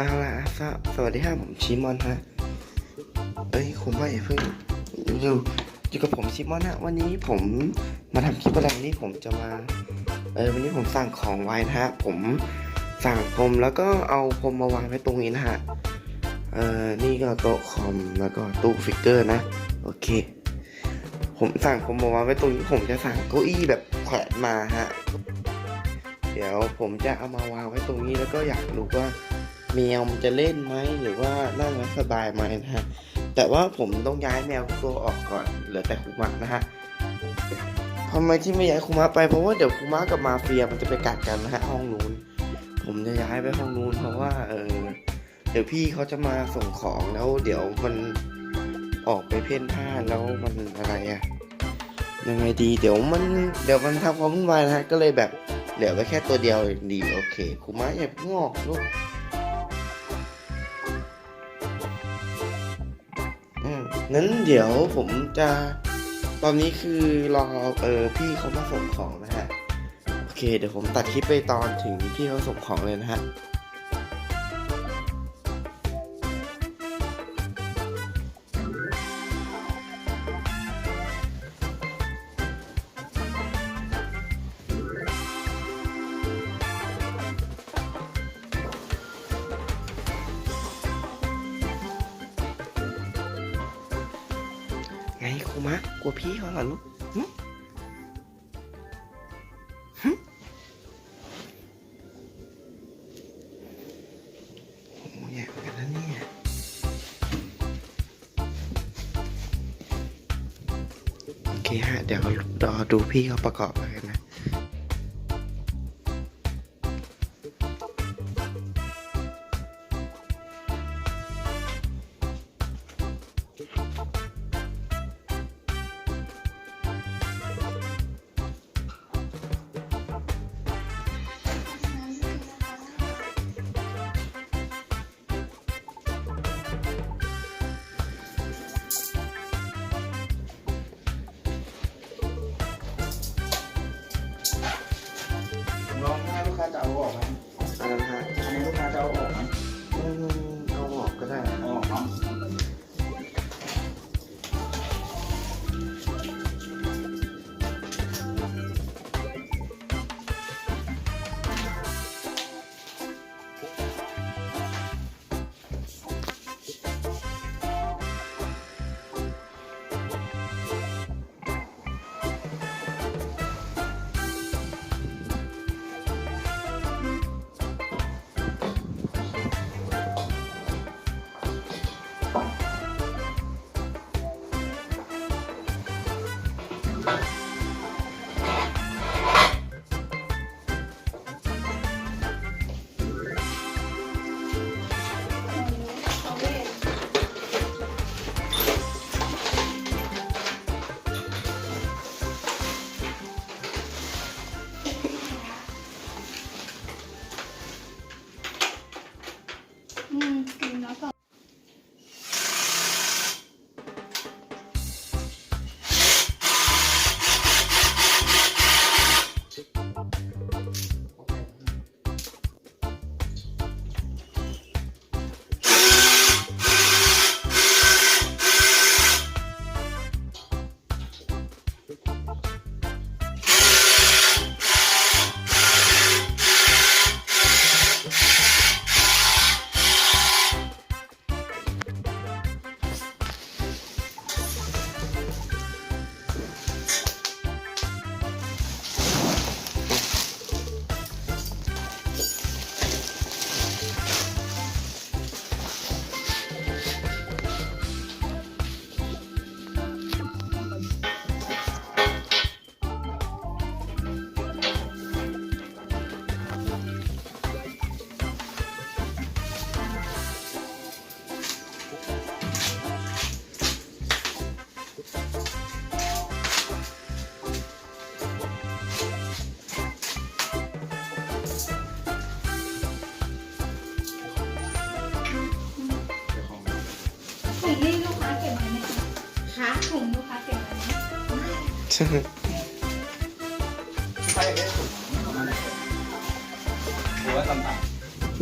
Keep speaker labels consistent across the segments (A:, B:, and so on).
A: เอาล่ะสวัสดีครับผมชิมอนฮะ เอ้ยคุณว่าอย่าเพิ่งอยู่อยู่กับผมชิมอนฮะ วันนี้ผมมาทำคลิปอะไรนนี้ผมจะมา เออวันนี้ผมสั่งของไว้นะฮะ ผมสั่งพรมแล้วก็เอาพรมมาวางไว้ตรงนี้นะฮะ เออนี่ก็โต๊ะคอมแล้วก็ตู้ฟิกเกอร์นะ โอเค ผมสั่งพรมมาวางไว้ตรงนี้ผมจะสั่งเก้าอี้แบบแขวนมาฮะ เดี๋ยวผมจะเอามาวางไว้ตรงนี้แล้วก็อยากรู้ว่า แมวมันจะเล่นไหมหรือว่านั่งไว้สบายไหมนะฮะแต่ว่าผมต้องย้ายแมวตัวออกก่อนเหลือแต่คุมะนะฮะทำไมที่ไม่ย้ายคุมะไปเพราะว่าเดี๋ยวคุมะกับมาเฟียมันจะไปกัดกันนะฮะห้องนู้นผมจะย้ายไปห้องนู้นเพราะว่าเออเดี๋ยวพี่เขาจะมาส่งของแล้ว เดี๋ยวมันออกไปเพ่นพ่านแล้วมันอะไรอะยังไงดีเดี๋ยวมันเดี๋ยวมันทำความวุ่นวายนะฮะก็เลยแบบเหลือไว้แค่ตัวเดียวดีโอเคคุมะอย่าเพิ่งออกลูก นั้นเดี๋ยวผมจะตอนนี้คือรอเออพี่เขามาส่งของนะฮะ โอเค เดี๋ยวผมตัดคลิปไปตอนถึงพี่เขาส่งของเลยนะฮะ วพี่เขาเหรอลูกหึหึโหแย่เหมือนกันนะเนี่ยโอเคฮะ เดี๋ยวรอดูพี่เขาประกอบกันนะ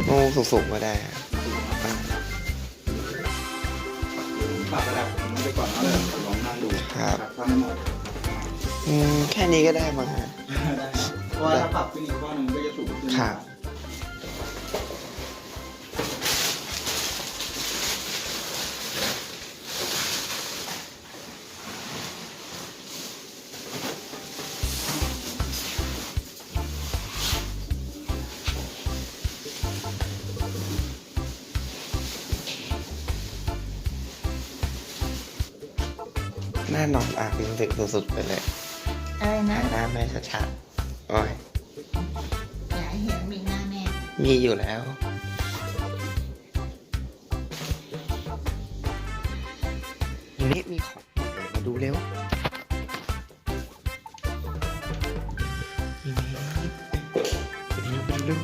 B: โอ้สุกๆก็ได้
C: ครับ
B: ปรับรไปก่อนเนาเลยลองนั่งดู
A: ครับ
B: ถ้าหมด
A: แค่นี้ก็ได้มั้
B: เพราะว่าถ้าปรับขึ้นอีกข้อนึงก็จะสูงขึ้น
A: ครับ หน้านอนอาบน้ำดึกสุดๆไปเลย
C: อะไรนะ
A: หน้าแม่ชัดๆโอ้ย
C: อย่าให้เห็นมีหน้าแม่
A: มีอยู่แล้วอย่างนี้มีของมาดูเร็วนี่ไปดูไปดูเร็ว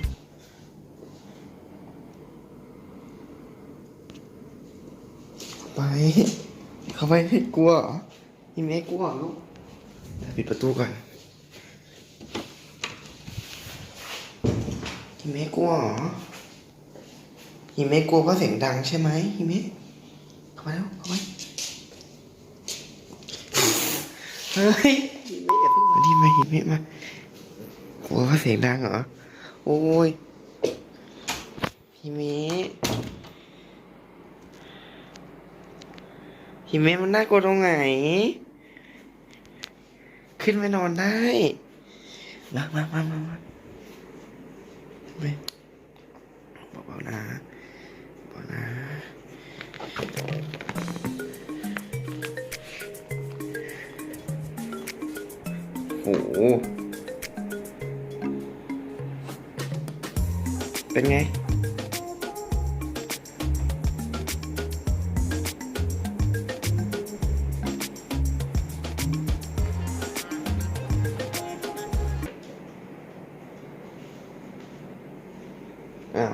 A: ไป เข้าไปให้กลัวเหรอ นี่ไม่กลัวเหรอลูกเดี๋ยวปิดประตูก่อนฮิเมะกลัวเหรอฮิเมะกลัวเพราะเสียงดังใช่ไหมฮิเมะเข้ามาแล้วเข้ามาเฮ้ยฮิเมะอย่าเพิ่งมาดิมาฮิเมะมากลัวเพราะเสียงดังเหรอโอ้ยฮิเมะฮิเมะมันน่ากลัวตรงไหน ขึ้นไปนอนได้ มามามามามาเว้ยเบาๆนะเบาๆนะโอ้โหเป็นไง อ้าว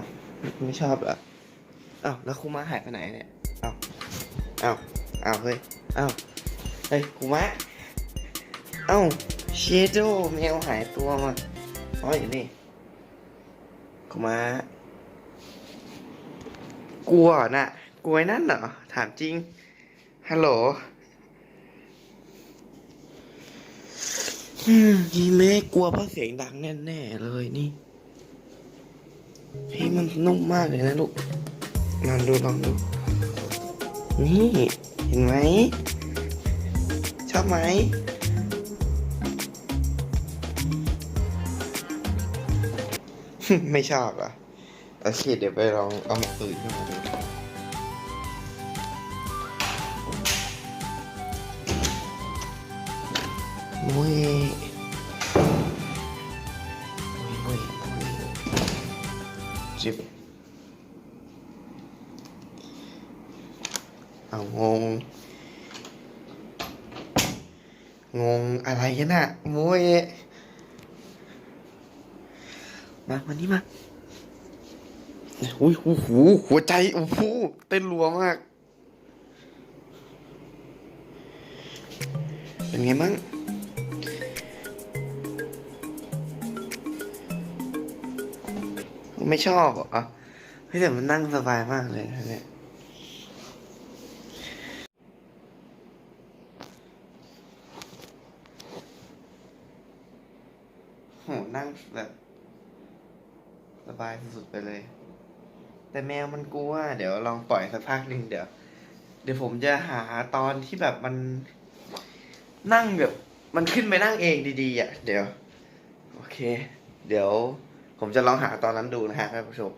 A: ไม่ชอบเหรออ้าวแล้วครูมะหายไปไหนเนี่ยอ้าวอ้าวอ้าวเฮ้ยอ้าวเฮ้ยครูมะอ้าวเชโดแมวหายตัวมาอ๋ออยู่นี่ครูมะกลัวน่ะกลัวไอ้นั่นเหรอถามจริงฮัลโหลอืมฮีเมะกลัวเพราะเสียงดังแน่ๆเลยนี่ เฮ้ยมันนุ่มมากเลยนะลูกลองดูลองดู นี่ เห็นไหม ชอบไหม ไม่ชอบอะโอเคเดี๋ยวไปลองเอามาอื่นขึ้นมาดูโอ้ย จิบเอางง งงอะไรกันน่ะโมยมามานี่มาอุ้ยโอ้โหหัวใจโอ้โหเต้นรัวมาก เป็นไงมั่ง ไม่ชอบเหรอเฮ้ยแต่มันนั่งสบายมากเลยเนี่ยโหนั่งแบบ สบายสุดๆไปเลย แต่แมวมันกลัวเดี๋ยวลองปล่อยสักพักหนึ่งเดี๋ยว เดี๋ยวผมจะหาตอนที่แบบมันนั่งแบบ มันขึ้นไปนั่งเองดีๆอะ เดี๋ยว โอเค เดี๋ยว ผมจะลองหาตอนนั้นดูนะฮะท่านผู้ชม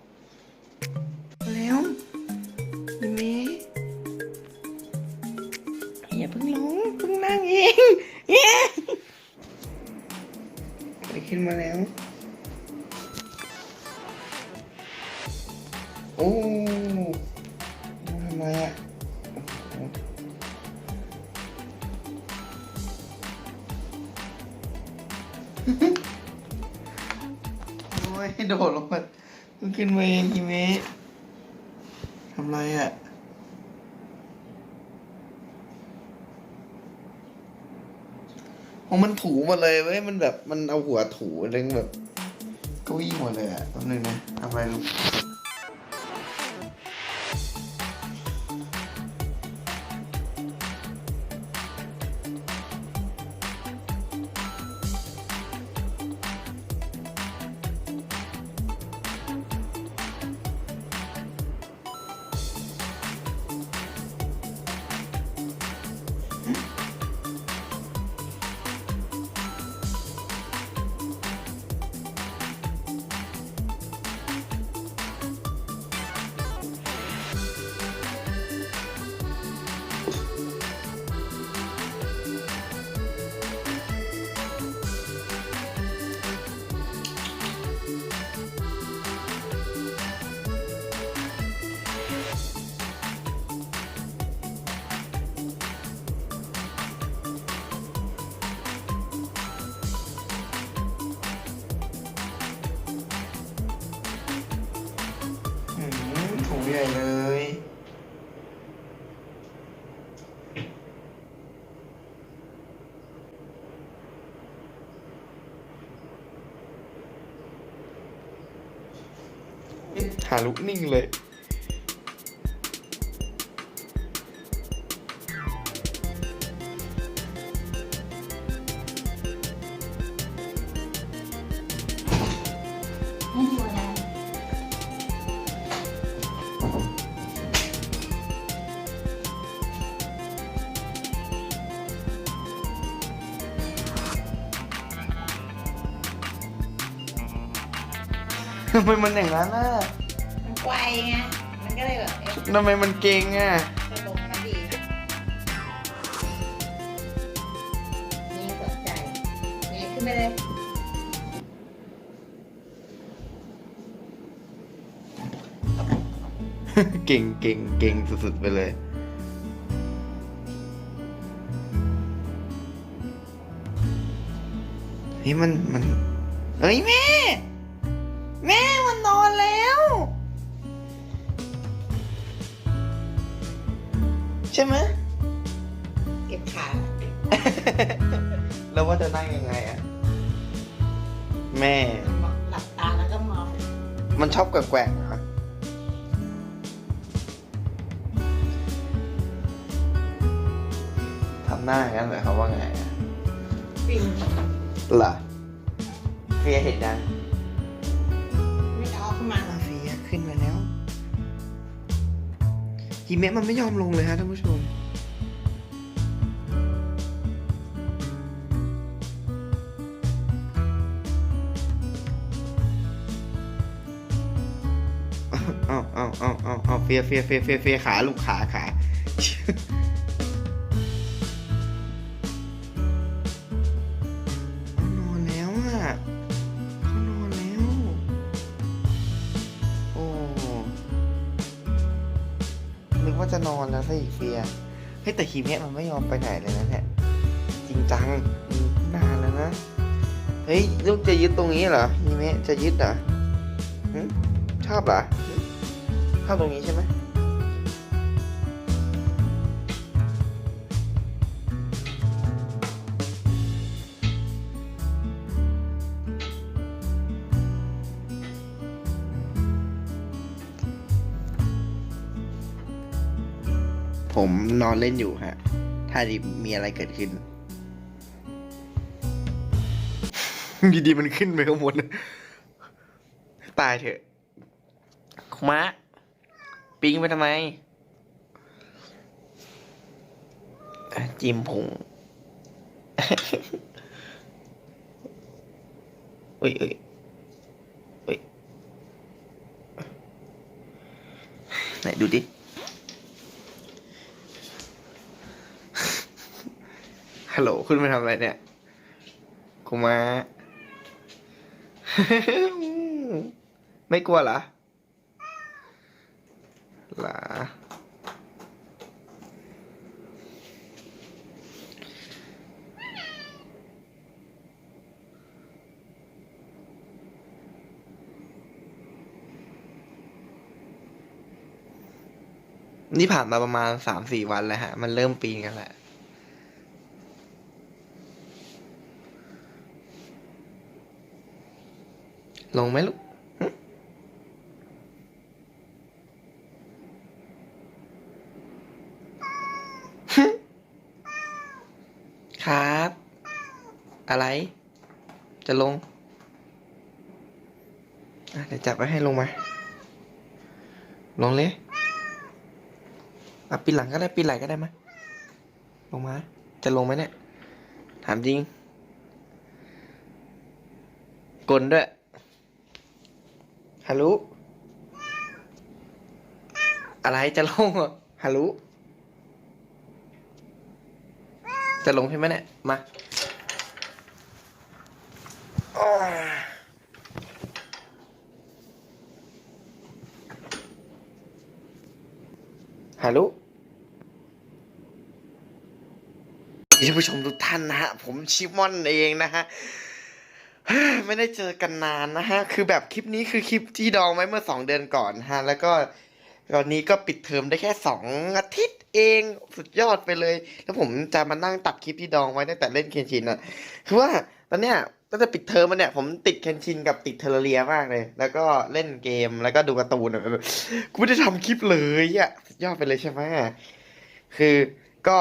A: แล้วยิมมี่อย่าเพิ่งร้องเพิ่งนั่งเองเย้ไปขึ้นมาแล้ว ขึ้นมาเองอีเมะทำไรอะของมันถูหมดเลยเว้ย มันแบบ มันเอาหัวถูเล้งแบบเก้าอี้หมดเลยอะแป๊บนึงนะทำไรลูก รื่อยๆเลย หาลุกนิ่งเลย ทำไมมันอย่างนั้นอะ
C: มันไกวไง มันก็เลยแบบเอ๊ะ
A: ทำไมมันเก่งอะ
C: ตกลงมันดีนี่สนใจนี่ขึ้นไปเลย
A: เก่งเก่งเก่งสุดๆไปเลยเฮ้ยมันมันเอ้ยแม่ แม่มันนอนแล้ว ใช่ไหม
C: เก็บขา
A: แล้วว่าจะนั่งยังไงอะแม่
C: หลับตาแล้วก็มอง
A: มันชอบแกว่งๆเหรอทำหน้าอย่างนั้นเลยครับว่าไงอะ
C: ปิ่ง
A: เหรอเฟียเห็นยัง
C: ขึ้นมา
A: แล้วฮิเมะมันไม่ยอมลงเลยฮะท่านผู้ชม เอาเอาเอาเอาเอาเฟียเฟียเฟียเฟียเฟียขาลูกขาขา จะนอนแล้วซะอีกเฟียเฮ้ยแต่คีเมะมันไม่ยอมไปไหนเลยนะเนี่ยจริงจังนานแล้วนะ เฮ้ยลูกจะยึดตรงนี้เหรอคีเมะจะยึดเหรอชอบเหรอชอบตรงนี้ใช่ไหม ผมนอนเล่นอยู่ฮะ ถ้าดีมีอะไรเกิดขึ้นดีๆมันขึ้นไปข้างบนตายเถอะมะปิงไปทำไม จิมพุงเอ้ยเอ้ยเอ้ยไหนดูดิ ฮัลโหลขึ้นไปทำอะไรเนี่ยคุมะไม่กลัวเหรอหรอนี่ผ่านมาประมาณสามสี่วันแล้วฮะ มันเริ่มปีนกันแหละ ลงไหมลูกครับ อะไร จะลงเดี๋ยวจับไว้ให้ลงมา ลงเลยอะปีหลังก็ได้ปีไหลก็ได้ไหมลงมา จะลงไหมเนี่ย ถามจริง กลด้วย ฮัลโหลอะไรจะลงเหรอฮัลโหลจะลงใช่ไหมเนี่ย มาฮัลโหลท่านผู้ชมทุกท่านนะฮะ ผมชิมอนเองนะฮะ ไม่ได้เจอกันนานนะฮะ คือแบบคลิปนี้คือคลิปที่ดองไว้เมื่อสองเดือนก่อนฮะ แล้วก็ตอนนี้ก็ปิดเทอมได้แค่สองอาทิตย์เองสุดยอดไปเลย แล้วผมจะมานั่งตัดคลิปที่ดองไว้ตั้งแต่เล่นเคนชินอะคือว่าตอนเนี้ยตั้งแต่ปิดเทอมมาเนี่ยผมติดเคนชินกับติดเทอร์เรียมากเลย แล้วก็เล่นเกมแล้วก็ดูการ์ตูนแบบกูไม่ได้ทำคลิปเลยอะสุดยอดไปเลยใช่ไหมคือก็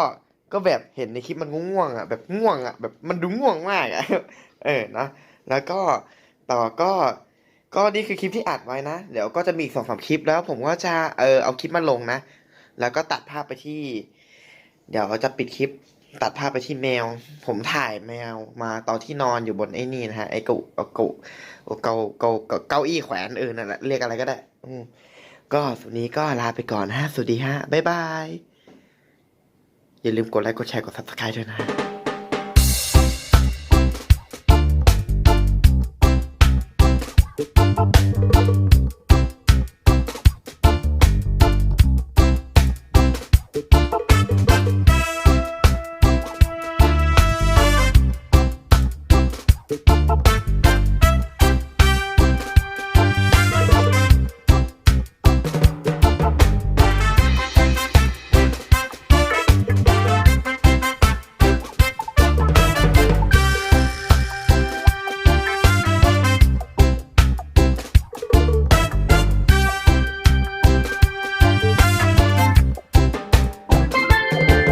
A: ก็แบบเห็นในคลิปมันง่วงๆอะแบบง่วงอะแบบมันดูง่วงมากอะเออนะ แล้วก็ต่อก็ก็นี่คือคลิปที่อัดไว้นะ เดี๋ยวก็จะมีอีกสองสามคลิปแล้วผมก็จะเออเอาคลิปมาลงนะ แล้วก็ตัดภาพไปที่ เดี๋ยวจะปิดคลิปตัดภาพไปที่แมว ผมถ่ายแมวมาตอนที่นอนอยู่บนไอ้นี่นะฮะไอ้เกุเกุเกาเกาเกาเก้าอี้แขวนเออนั่นแหละเรียกอะไรก็ได้ อืก็สุดนี้ก็ลาไปก่อนฮะสวัสดีฮะบ๊ายบาย อย่าลืมกดไลค์กดแชร์กด subscribe ด้วยนะ